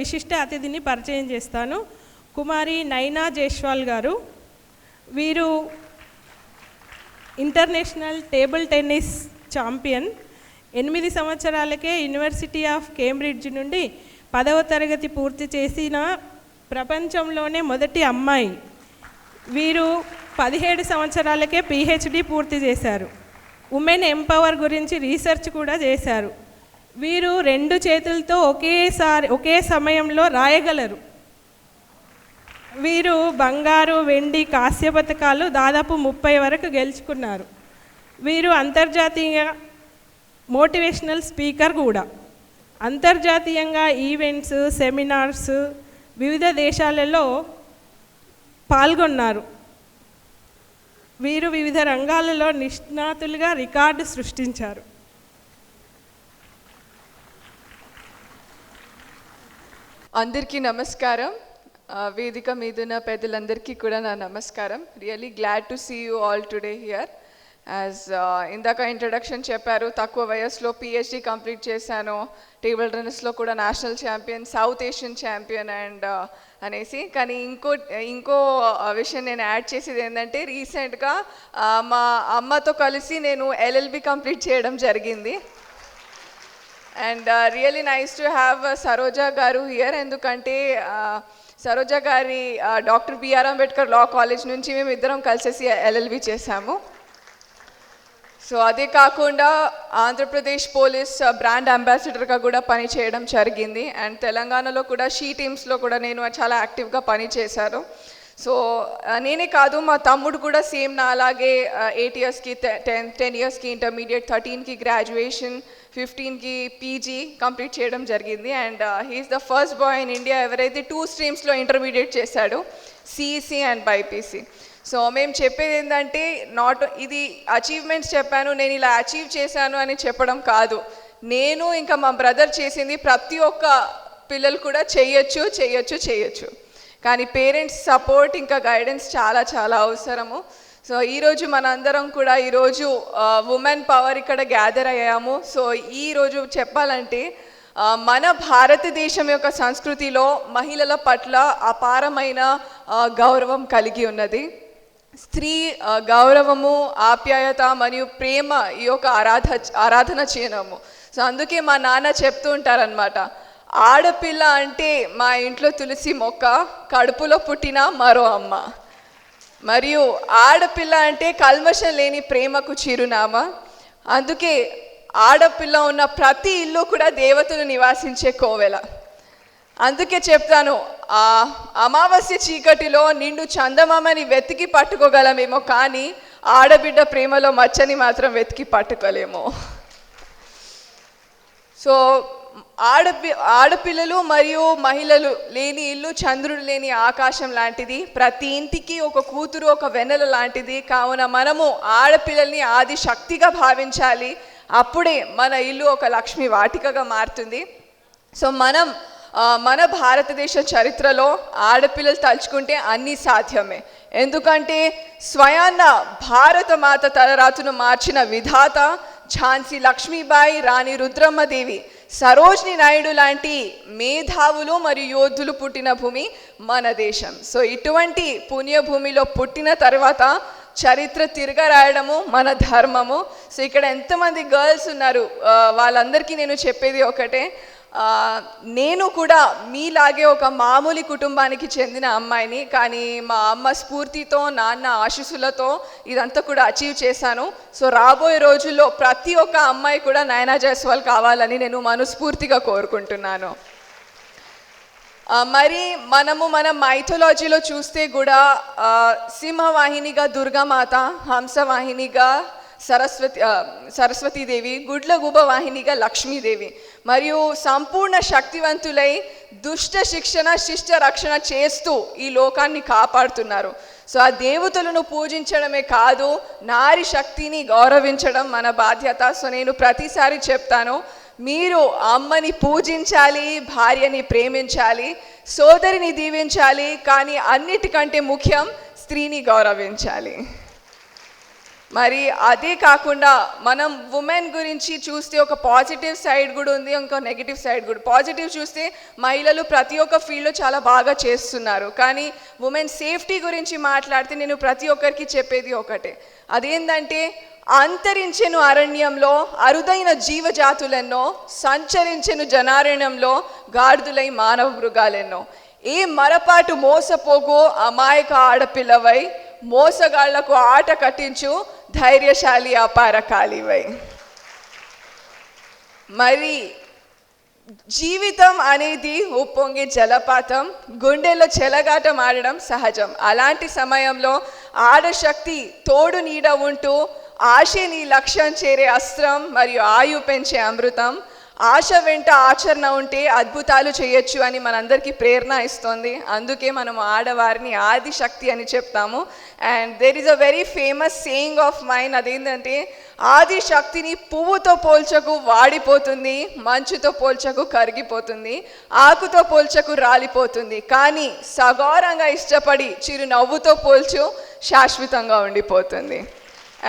విశిష్ట అతిథిని పరిచయం చేస్తాను. కుమారి నైనా జైస్వాల్ గారు. వీరు ఇంటర్నేషనల్ టేబుల్ టెన్నిస్ ఛాంపియన్. ఎనిమిది సంవత్సరాలకే యూనివర్సిటీ ఆఫ్ కేంబ్రిడ్జ్ నుండి పదవ తరగతి పూర్తి చేసిన ప్రపంచంలోనే మొదటి అమ్మాయి. వీరు పదిహేడు సంవత్సరాలకే పిహెచ్డి పూర్తి చేశారు. ఉమెన్ ఎంపవర్ గురించి రీసెర్చ్ కూడా చేశారు. వీరు రెండు చేతులతో ఒకేసారి ఒకే సమయంలో రాయగలరు. వీరు బంగారు వెండి కాస్య పథకాలు దాదాపు ముప్పై వరకు గెలుచుకున్నారు. వీరు అంతర్జాతీయ మోటివేషనల్ స్పీకర్ కూడా. అంతర్జాతీయంగా ఈవెంట్స్ సెమినార్స్ వివిధ దేశాలలో పాల్గొన్నారు. వీరు వివిధ రంగాలలో నిష్ణాతులుగా రికార్డు సృష్టించారు. అందరికీ నమస్కారం. వేదిక మీదున్న పెద్దలందరికీ కూడా నా నమస్కారం. Really glad to see you all today here as ఇందాక ఇంట్రడక్షన్ చెప్పారు తక్కువ వయసులో పిహెచ్డి కంప్లీట్ చేశాను. టేబుల్ టెన్నిస్లో కూడా national champion south Asian champion and అనేసి. కానీ ఇంకో ఇంకో విషయం నేను యాడ్ చేసేది ఏంటంటే రీసెంట్గా మా అమ్మతో కలిసి నేను ఎల్ఎల్బి కంప్లీట్ చేయడం జరిగింది. And really nice to have Saroja garu here ఎందుకంటే సరోజా గారి doctor B R Ambedkar law college నుంచి మేము ఇద్దరం కలిసేసి ఎల్ఎల్బి చేశాము. సో అదే కాకుండా ఆంధ్రప్రదేశ్ పోలీస్ బ్రాండ్ అంబాసిడర్గా కూడా పని చేయడం జరిగింది. అండ్ తెలంగాణలో కూడా షీ టీమ్స్లో కూడా నేను చాలా యాక్టివ్గా పనిచేశాను సో నేనే కాదు మా తమ్ముడు కూడా సేమ్ నా అలాగే ఎయిట్ ఇయర్స్కి టెన్ టెన్ ఇయర్స్కి ఇంటర్మీడియట్ థర్టీన్కి గ్రాడ్యుయేషన్ ఫిఫ్టీన్కి పీజీ కంప్లీట్ చేయడం జరిగింది. And he's the first boy in India ఎవరైతే టూ స్ట్రీమ్స్లో ఇంటర్మీడియట్ చేశాడు సిఈసి అండ్ బైపీసీ సో మేము చెప్పేది ఏంటంటే నాట్ ఇది అచీవ్మెంట్స్ చెప్పాను నేను ఇలా అచీవ్ చేశాను అని చెప్పడం కాదు. నేను ఇంకా మా బ్రదర్ చేసింది ప్రతి ఒక్క పిల్లలు కూడా చేయొచ్చు చేయొచ్చు చేయొచ్చు. కానీ పేరెంట్స్ సపోర్ట్ ఇంకా గైడెన్స్ చాలా చాలా అవసరము. సో ఈరోజు మనందరం కూడా ఈరోజు ఉమెన్ పవర్ ఇక్కడ గ్యాదర్ అయ్యాము. సో ఈరోజు చెప్పాలంటే మన భారతదేశం యొక్క సంస్కృతిలో మహిళల పట్ల అపారమైన గౌరవం కలిగి ఉన్నది. స్త్రీ గౌరవము ఆప్యాయత మరియు ప్రేమ ఈ యొక్క ఆరాధ ఆరాధన చేయడము. సో అందుకే మా నాన్న చెప్తూ ఉంటారనమాట ఆడపిల్ల అంటే మా ఇంట్లో తులసి మొక్క కడుపులో పుట్టిన మరో అమ్మ. మరియు ఆడపిల్ల అంటే కల్మషం లేని ప్రేమకు చిరునామా. అందుకే ఆడపిల్ల ఉన్న ప్రతి ఇల్లు కూడా దేవతలు నివాసించే కోవెల. అందుకే చెప్తాను ఆ అమావాస్య చీకటిలో నిండు చందమామని వెతికి పట్టుకోగలమేమో కానీ ఆడబిడ్డ ప్రేమలో మచ్చని మాత్రం వెతికి పట్టుకోలేము. సో ఆడపి ఆడపిల్లలు మరియు మహిళలు లేని ఇల్లు చంద్రుడు లేని ఆకాశం లాంటిది. ప్రతి ఇంటికి ఒక కూతురు ఒక వెన్నెల లాంటిది. కావున మనము ఆడపిల్లల్ని ఆది శక్తిగా భావించాలి. అప్పుడే మన ఇల్లు ఒక లక్ష్మి వాటికగా మారుతుంది. సో మనం మన భారతదేశ చరిత్రలో ఆడపిల్లలు తలుచుకుంటే అన్నీ సాధ్యమే. ఎందుకంటే స్వయాన్న భారత మాత తలరాతును మార్చిన విధాత ఝాన్సీ లక్ష్మీబాయి రాణి రుద్రమ్మదేవి సరోజిని నాయుడు లాంటి మేధావులు మరియు యోధులు పుట్టిన భూమి మన దేశం. సో ఇటువంటి పుణ్యభూమిలో పుట్టిన తర్వాత చరిత్ర తిరగరాయడము మన ధర్మము. సో ఇక్కడ ఎంతమంది గర్ల్స్ ఉన్నారు? వాళ్ళందరికీ నేను చెప్పేది ఒకటే. నేను కూడా మీలాగే ఒక మామూలు కుటుంబానికి చెందిన అమ్మాయిని కానీ మా అమ్మ స్ఫూర్తితో నాన్న ఆశీస్సులతో ఇదంతా కూడా అచీవ్ చేశాను. సో రాబోయే రోజుల్లో ప్రతి ఒక్క అమ్మాయి కూడా నయనా జైస్వాల్ కావాలని నేను మనస్ఫూర్తిగా కోరుకుంటున్నాను. మరి మనము మన మైథాలజీలో చూస్తే కూడా సింహవాహినిగా దుర్గామాత హంసవాహినిగా సరస్వతి సరస్వతీదేవి గుడ్లగూబ వాహినిగా లక్ష్మీదేవి. మరియు సంపూర్ణ శక్తివంతులై దుష్ట శిక్షణ శిష్ట రక్షణ చేస్తూ ఈ లోకాన్ని కాపాడుతున్నారు. సో ఆ దేవతలను పూజించడమే కాదు నారి శక్తిని గౌరవించడం మన బాధ్యత. సో నేను ప్రతిసారి చెప్తాను మీరు అమ్మని పూజించాలి భార్యని ప్రేమించాలి సోదరిని దీవించాలి కానీ అన్నిటికంటే ముఖ్యం స్త్రీని గౌరవించాలి. మరి అదే కాకుండా మనం ఉమెన్ గురించి చూస్తే ఒక పాజిటివ్ సైడ్ కూడా ఉంది ఇంకో నెగిటివ్ సైడ్ కూడా. పాజిటివ్ చూస్తే మహిళలు ప్రతి ఒక్క ఫీల్డ్లో చాలా బాగా చేస్తున్నారు. కానీ ఉమెన్ సేఫ్టీ గురించి మాట్లాడితే నేను ప్రతి ఒక్కరికి చెప్పేది ఒకటే. అదేంటంటే అంతరించెను అరణ్యంలో అరుదైన జీవజాతులెన్నో సంచరించెను జనారణ్యంలో గాడిదులై మానవ మృగాలెన్నో. ఏ మరపాటు మోసపోగు అమాయక ఆడపిల్లవై మోసగాళ్ళకు ఆట కట్టించు ధైర్యశాలి అపార కాలివై మరి జీవితం అనేది ఉప్పొంగి జలపాతం గుండెల్లో చెలగాటం ఆడడం సహజం. అలాంటి సమయంలో ఆడశక్తి తోడు నీడ ఉంటూ ఆశే నీ లక్ష్యం చేరే అస్త్రం మరియు ఆయు పెంచే అమృతం. ఆశ వెంట ఆచరణ ఉంటే అద్భుతాలు చేయొచ్చు అని మనందరికీ ప్రేరణ ఇస్తుంది. అందుకే మనం ఆడవారిని ఆది శక్తి అని చెప్తాము. And there is a very famous saying of mine అదేంటంటే ఆది శక్తిని పువ్వుతో పోల్చకు వాడిపోతుంది మంచుతో పోల్చకు కరిగిపోతుంది ఆకుతో పోల్చకు రాలిపోతుంది. కానీ సగౌరంగా ఇష్టపడి చిరునవ్వుతో పోల్చు శాశ్వతంగా ఉండిపోతుంది.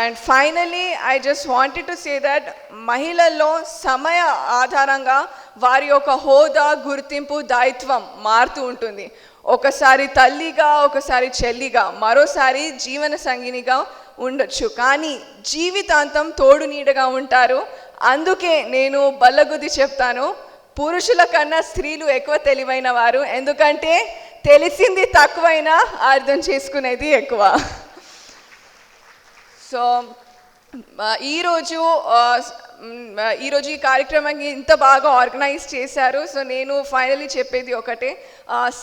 And finally I just wanted to say that మహిళల్లో సమయ ఆధారంగా వారి యొక్క హోదా గుర్తింపు దాయిత్వం మారుతూ ఉంటుంది. ఒకసారి తల్లిగా ఒకసారి చెల్లిగా మరోసారి జీవన సంగినిగా ఉండొచ్చు. కానీ జీవితాంతం తోడు నీడగా ఉంటారు. అందుకే నేను బల్లగుద్ది చెప్తాను. పురుషుల కన్నా స్త్రీలు ఎక్కువ తెలివైన వారు. ఎందుకంటే తెలిసింది తక్కువైనా అర్థం చేసుకునేది ఎక్కువ. సో ఈరోజు ఈరోజు ఈ కార్యక్రమాన్ని ఇంత బాగా ఆర్గనైజ్ చేశారు. సో నేను ఫైనలీ చెప్పేది ఒకటే.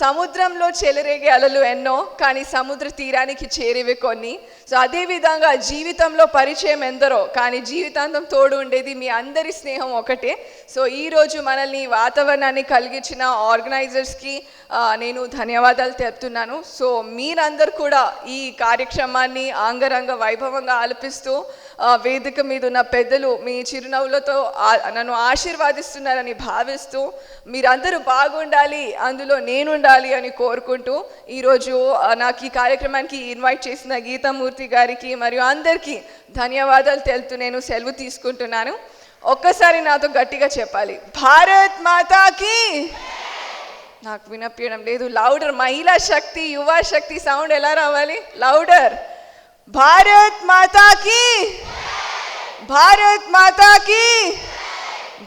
సముద్రంలో చెలరేగే అలలు ఎన్నో కానీ సముద్ర తీరానికి చేరేవి కొన్ని. సో అదేవిధంగా జీవితంలో పరిచయం ఎందరో కానీ జీవితాంతం తోడు ఉండేది మీ అందరి స్నేహం ఒకటే. సో ఈరోజు మనల్ని వాతావరణాన్ని కలిగించిన ఆర్గనైజర్స్కి నేను ధన్యవాదాలు తెలుపుతున్నాను. సో మీరందరూ కూడా ఈ కార్యక్రమాన్ని అంగరంగ వైభవంగా ఆలపిస్తూ వేదిక మీద ఉన్న పెద్దలు మీ చిరునవ్వులతో నన్ను ఆశీర్వాదిస్తున్నారని భావిస్తూ మీరందరూ బాగుండాలి అందులో నేను ఉండాలి అని కోరుకుంటూ ఈరోజు నాకు ఈ కార్యక్రమానికి ఇన్వైట్ చేసిన గీతామూర్తి గారికి మరియు అందరికీ ధన్యవాదాలు తెలుతూ నేను సెలవు తీసుకుంటున్నాను. ఒక్కసారి నాతో గట్టిగా చెప్పాలి. భారత్ మాతాకి! నాకు వినపించడం లేదు. లౌడర్ మహిళా శక్తి యువ శక్తి సౌండ్ ఎలా రావాలి? లౌడర్ భారత్ మాతాకి భారత్ మాతాకి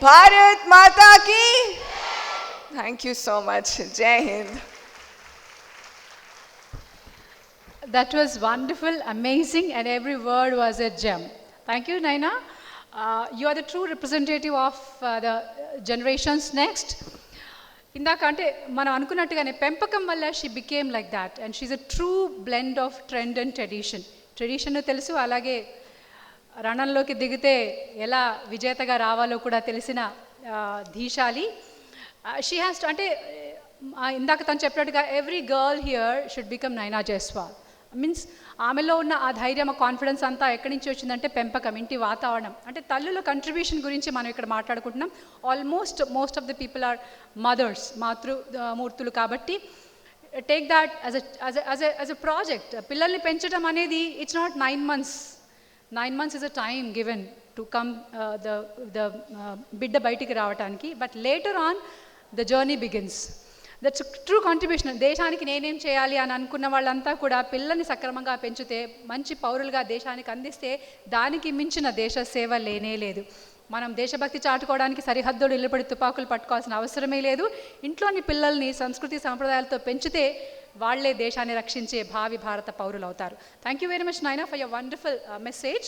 భారత్ మాతాకి థ్యాంక్ యూ సో మచ్ జై Hind That was wonderful, amazing, and every word was a gem. Thank you, Naina. Uh, you are the true representative of uh, the generations next. ఇందాక అంటే మనం అనుకున్నట్టుగానే పెంపకం వల్ల she became like that and she a true blend of trend and tradition tradition తెలుసు అలాగే రణంలోకి దిగితే ఎలా విజేతగా రావాలో కూడా తెలిసిన ధీశాలి షీ హ్యాస్ అంటే ఇందాక తను చెప్పినట్టుగా every girl here should become Naina Jaiswal means ఆమెలో ఉన్న ఆ ధైర్యం ఆ కాన్ఫిడెన్స్ అంతా ఎక్కడి నుంచి వచ్చిందంటే పెంపకం ఇంటి వాతావరణం. అంటే తల్లుల కంట్రిబ్యూషన్ గురించి మనం ఇక్కడ మాట్లాడుకుంటున్నాం. Almost most of the people are mothers మాతృ మూర్తులు కాబట్టి take that as as as a project పిల్లల్ని పెంచడం అనేది it's not nine months nine months is a time given to come the the బిడ్డ బయటికి రావడానికి but later on the journey begins that's true contribution దేశానికి నేనేం చేయాలి అని అనుకున్న వాళ్ళంతా కూడా పిల్లల్ని సక్రమంగా పెంచితే మంచి పౌరులుగా దేశానికి అందిస్తే దానికి మించిన దేశ సేవ లేనే లేదు. మనం దేశభక్తి చాటుకోవడానికి సరిహద్దులు నిలబడి తుపాకులు పట్టుకోవాల్సిన అవసరమే లేదు. ఇంట్లోని పిల్లల్ని సంస్కృతి సాంప్రదాయాలతో పెంచితే వాళ్ళే దేశాన్ని రక్షించే భావి భారత పౌరులు అవుతారు thank you very much Naina for your wonderful message